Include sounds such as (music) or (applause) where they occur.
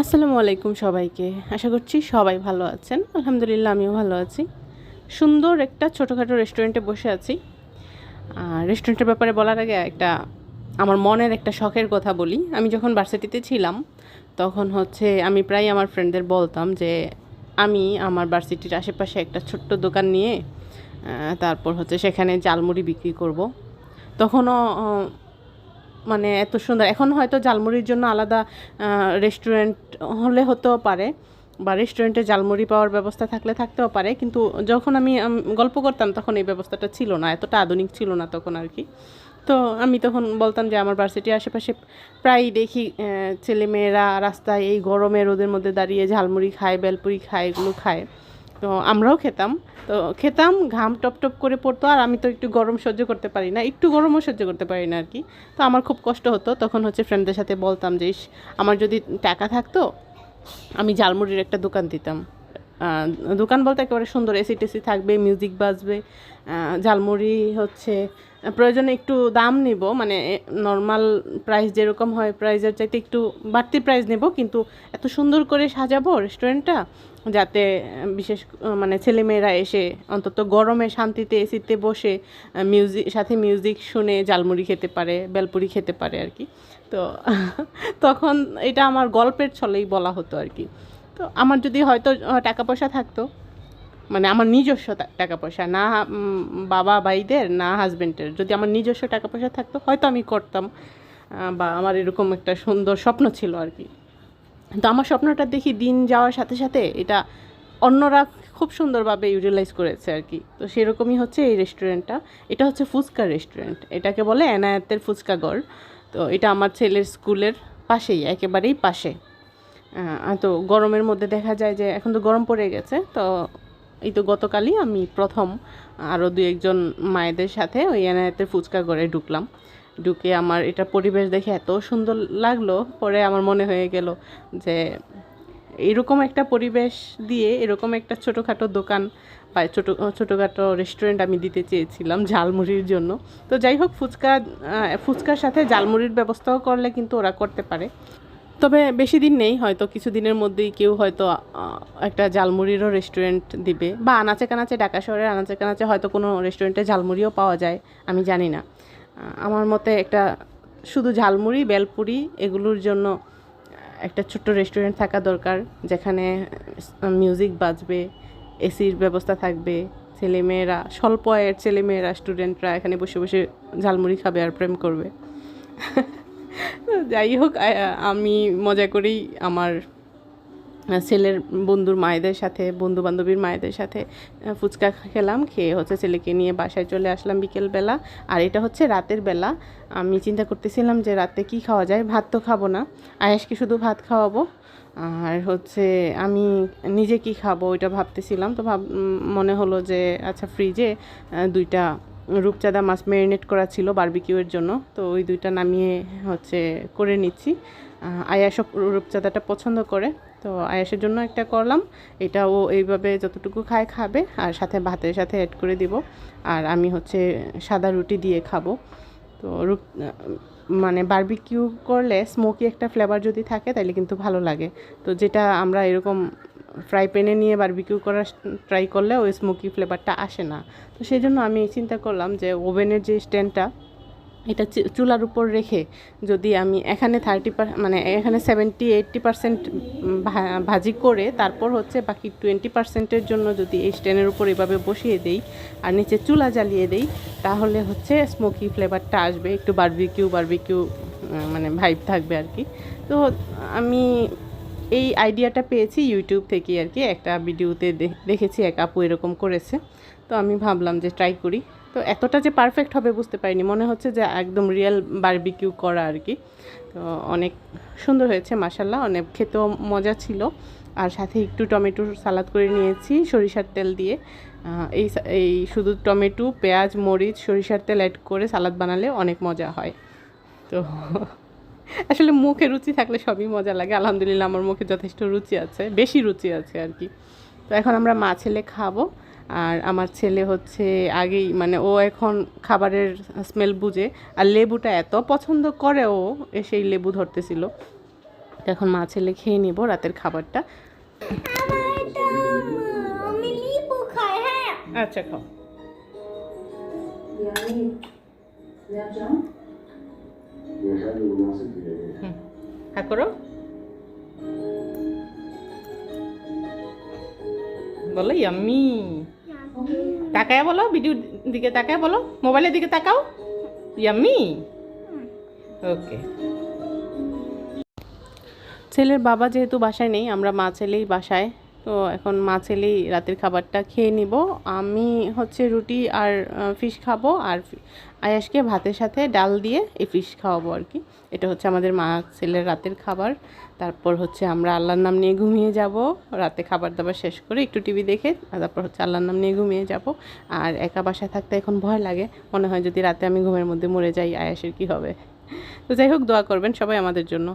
আসসালামু আলাইকুম সবাইকে। আশা করছি সবাই ভালো আছেন। আলহামদুলিল্লাহ, আমিও ভালো আছি। সুন্দর একটা ছোটোখাটো রেস্টুরেন্টে বসে আছি। রেস্টুরেন্টের ব্যাপারে বলার আগে একটা আমার মনের একটা শখের কথা বলি। আমি যখন ভার্সিটিতে ছিলাম, তখন হচ্ছে আমি প্রায় আমার ফ্রেন্ডদের বলতাম যে, আমি আমার ভার্সিটির আশেপাশে একটা ছোট্ট দোকান নিয়ে তারপর হচ্ছে সেখানে জালমুড়ি বিক্রি করব। তখনও মানে এত সুন্দর। এখন হয়তো জালমুড়ির জন্য আলাদা রেস্টুরেন্ট হলে হতেও পারে বা রেস্টুরেন্টে জালমুড়ি পাওয়ার ব্যবস্থা থাকলে থাকতেও পারে। কিন্তু যখন আমি গল্প করতাম তখন এই ব্যবস্থাটা ছিল না, এতটা আধুনিক ছিল না তখন আর কি। তো আমি তখন বলতাম যে আমার ভার্সিটির আশেপাশে প্রায় দেখি ছেলেমেয়েরা রাস্তায় এই গরমে রোদের মধ্যে দাঁড়িয়ে ঝালমুড়ি খায়, বেলপুরি খায়, এগুলো খায়। তো আমরাও খেতাম। তো খেতাম, ঘাম টপ টপ করে পড়তো, আর আমি তো একটু গরম সহ্য করতে পারি না, একটু গরমও সহ্য করতে পারি না আর কি তো আমার খুব কষ্ট হতো, তখন হচ্ছে ফ্রেন্ডদের সাথে বলতাম যে আমার যদি টাকা থাকতো, আমি ঝালমুড়ির একটা দোকান দিতাম। দোকান বলতে একেবারে সুন্দর এসি টেসি থাকবে মিউজিক বাজবে ঝালমুড়ি হচ্ছে, প্রয়োজনে একটু দাম নিব মানে নর্মাল প্রাইস যেরকম হয় প্রাইসের চাইতে একটু বাড়তি প্রাইস নেব, কিন্তু এত সুন্দর করে সাজাবো রেস্টুরেন্টটা যাতে বিশেষ মানে ছেলেমেয়েরা এসে অন্তত গরমে শান্তিতে এসিতে বসে মিউজিক সাথে মিউজিক শুনে জালমুড়ি খেতে পারে, বেলপুরি খেতে পারে আর কি। তো, (laughs) তখন এটা আমার গল্পের ছলেই বলা হতো আর কি। তো আমার যদি হয়তো টাকা পয়সা থাকতো মানে আমার নিজস্ব টাকা পয়সা না বাবা ভাইদের, না হাজবেন্ডের যদি আমার নিজস্ব টাকা পয়সা থাকতো, হয়তো আমি করতাম বা আমার এরকম একটা সুন্দর স্বপ্ন ছিল আর কি। তো আমার স্বপ্নটা দেখি দিন যাওয়ার সাথে সাথে এটা অন্যরা খুব সুন্দরভাবে ইউটিলাইজ করেছে আর কি। তো সেরকমই হচ্ছে এই রেস্টুরেন্টটা এটা হচ্ছে ফুচকা রেস্টুরেন্ট এটাকে বলে এনায়াতের ফুচকা গড় তো এটা আমার ছেলের স্কুলের পাশেই, একেবারেই পাশে। তো গরমের মধ্যে দেখা যায় যে এখন তো গরম পড়ে গেছে, তো এই তো গতকালই আমি প্রথম আরও দু একজন মায়েদের সাথে ওই এনায়েতের ফুচকা গড়ে ঢুকলাম। ঢুকে আমার এটা পরিবেশ দেখে এত সুন্দর লাগল, পরে আমার মনে হয়ে গেল যে এরকম একটা পরিবেশ দিয়ে এরকম একটা ছোটোখাটো দোকান বা ছোটো, ছোটোখাটো রেস্টুরেন্ট আমি দিতে চেয়েছিলাম ঝালমুড়ির জন্য। তো যাই হোক, ফুচকা ফুচকার সাথে ঝালমুড়ির ব্যবস্থাও করলে কিন্তু ওরা করতে পারে। তবে বেশি দিন নেই, হয়তো কিছু দিনের মধ্যেই কেউ হয়তো একটা ঝালমুড়িরও রেস্টুরেন্ট দিবে। বা আনাচে কানাচে ঢাকা শহরের আনাচে কানাচে হয়তো কোনো রেস্টুরেন্টে ঝালমুড়িও পাওয়া যায়, আমি জানি না। আমার মতে একটা শুধু ঝালমুড়ি, বেলপুরি এগুলোর জন্য একটা ছোট্ট রেস্টুরেন্ট থাকা দরকার, যেখানে মিউজিক বাজবে এসির ব্যবস্থা থাকবে, ছেলেমেয়েরা, স্বল্প আয়ের ছেলেমেয়েরা স্টুডেন্টরা এখানে বসে বসে ঝালমুড়ি খাবে আর প্রেম করবে। (laughs) যাই হোক আমি মজা করেই আমার ছেলের বন্ধুর মায়েদের সাথে বন্ধু বান্ধবীর মায়েদের সাথে ফুচকা খেলাম, খেয়ে হচ্ছে ছেলেকে নিয়ে বাসায় চলে আসলাম বিকেলবেলা। আর এটা হচ্ছে রাতের বেলা। আমি চিন্তা করতেছিলাম যে রাতে কি খাওয়া যায়? ভাত তো খাব না। আয়াসকে শুধু ভাত খাওয়াবো। আর হচ্ছে আমি নিজে কি খাব? ওইটা ভাবতেছিলাম। তো ভাব মনে হলো যে আচ্ছা ফ্রিজে দুইটা রূপচাঁদা মাছ ম্যারিনেট করা ছিল বারবিকিউয়ের জন্য। তো ওই দুইটা নামিয়ে হচ্ছে করে নিচ্ছি। আহ, আয়াস রূপচাঁদাটা পছন্দ করে। তো আয়াসের জন্য একটা করলাম। এটা ও এইভাবে যতটুকু খায় খাবে আর সাথে ভাতের সাথে অ্যাড করে দিব। আর আমি হচ্ছে সাদা রুটি দিয়ে খাব। তো রূপ মানে বারবিকিউ করলে স্মোকি একটা ফ্লেভার যদি থাকে তাহলে কিন্তু ভালো লাগে। তো যেটা আমরা এরকম ফ্রাই প্যানে নিয়ে বারবিকিউ করার ট্রাই করলে ওই স্মোকি ফ্লেভারটা আসে না। তো সেই জন্য আমি চিন্তা করলাম যে ওভেনের যে স্ট্যান্ডটা, এটা চুলার উপর রেখে যদি আমি এখানে থার্টি মানে এখানে সেভেন্টি এইট্টি পার্সেন্ট ভাজি করে তারপর হচ্ছে বাকি টোয়েন্টি পার্সেন্টের জন্য যদি এই স্ট্যান্ডের উপর এভাবে বসিয়ে দেই আর নিচে চুলা জ্বালিয়ে দেই, তাহলে হচ্ছে স্মোকি ফ্লেভারটা আসবে। একটু বারবিকিউ বারবিকিউ মানে ভাইব থাকবে আর কি। তো আমি এই আইডিয়াটা পেয়েছি ইউটিউব থেকে আর কি। একটা ভিডিওতে দেখেছি এক আপু এরকম করেছে। তো আমি ভাবলাম যে ট্রাই করি। তো এতটা যে পারফেক্ট হবে বুঝতে পারিনি। মনে হচ্ছে যে একদম রিয়েল বারবিকিউ করা আর কি। তো অনেক সুন্দর হয়েছে মাসাল্লাহ অনেক খেতেও মজা ছিল। আর সাথে একটু টমেটোর সালাদ করে নিয়েছি, সরিষার তেল দিয়ে। এই এই শুধু টমেটো, পেঁয়াজ, মরিচ, সরিষার তেল অ্যাড করে সালাদ বানালে অনেক মজা হয়। তো (laughs) আসলে মুখে রুচি থাকলে সবই মজা লাগে। আলহামদুলিল্লাহ আমার মুখে যথেষ্ট রুচি আছে, বেশি রুচি আছে আর কি। তো এখন আমরা মা ছেলে খাব আর আমার ছেলে হচ্ছে আগেই মানে ও এখন খাবারের স্মেল বুঝে আর লেবুটা এত পছন্দ করে ও সেই লেবু ধরতেছিল। এখন মা ছেলে খেয়ে নিব রাতের খাবারটা। আচ্ছা খাও। হ্যাঁ করো বলো ইয়াম্মি তাকায় বলো ভিডিও দিকে তাকায় বলো মোবাইলের দিকে তাকাও। Yummy okay. ছেলের বাবা যেহেতু বাসায় নেই আমরা মা ছেলেই বাসায়। তো এখন মা ছেলেই রাতের খাবারটা খেয়ে নিব। আমি হচ্ছে রুটি আর ফিশ খাব আর আয়াসকে ভাতের সাথে ডাল দিয়ে এই ফিশ খাওয়াবো আর কি। এটা হচ্ছে আমাদের মা ছেলের রাতের খাবার। তারপর হচ্ছে আমরা আল্লাহর নাম নিয়ে ঘুমিয়ে যাব। রাতে খাবার দাবার শেষ করে একটু টিভি দেখে তারপর হচ্ছে আল্লাহর নাম নিয়ে ঘুমিয়ে যাব। আর একা বাসায় থাকতে এখন ভয় লাগে। মনে হয় যদি রাতে আমি ঘুমের মধ্যে মরে যাই আয়াসের কি হবে? তো যাই হোক, দোয়া করবেন সবাই আমাদের জন্য।